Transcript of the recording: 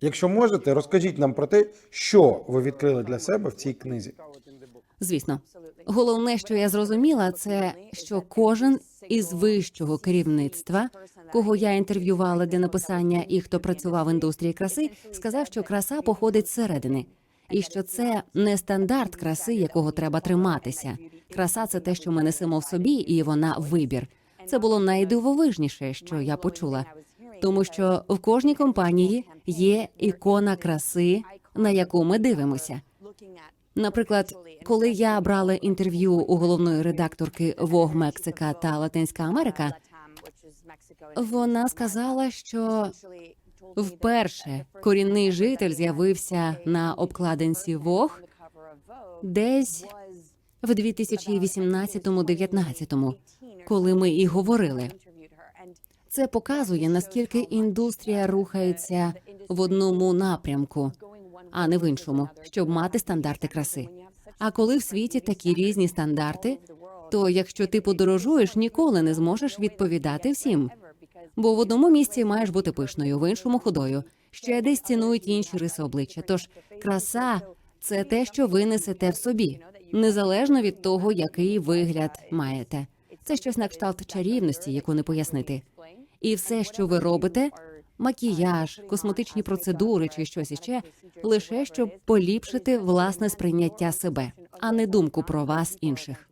Якщо можете, розкажіть нам про те, що ви відкрили для себе в цій книзі. Звісно, головне, що я зрозуміла, це що кожен із вищого керівництва, кого я інтерв'ювала для написання і хто працював в індустрії краси, сказав, що краса походить зсередини, і що це не стандарт краси, якого треба триматися. Краса це те, що ми несемо в собі, і вона вибір. Це було найдивовижніше, що я почула, тому що в кожній компанії є ікона краси, на яку ми дивимося. Наприклад, коли я брала інтерв'ю у головної редакторки Vogue Мексика та Латинська Америка, вона сказала, що вперше корінний житель з'явився на обкладинці Vogue десь в 2018-19, коли ми і говорили. Це показує наскільки індустрія рухається в одному напрямку, а не в іншому, щоб мати стандарти краси. А коли в світі такі різні стандарти, то якщо ти подорожуєш, ніколи не зможеш відповідати всім. Бо в одному місці маєш бути пишною, в іншому худою. Ще десь цінують інші риси обличчя. Тож краса це те, що ви несете в собі, незалежно від того, який вигляд маєте. Це щось на кшталт чарівності, яку не пояснити. І все, що ви робите, макіяж, косметичні процедури чи щось іще, лише щоб поліпшити власне сприйняття себе, а не думку про вас інших.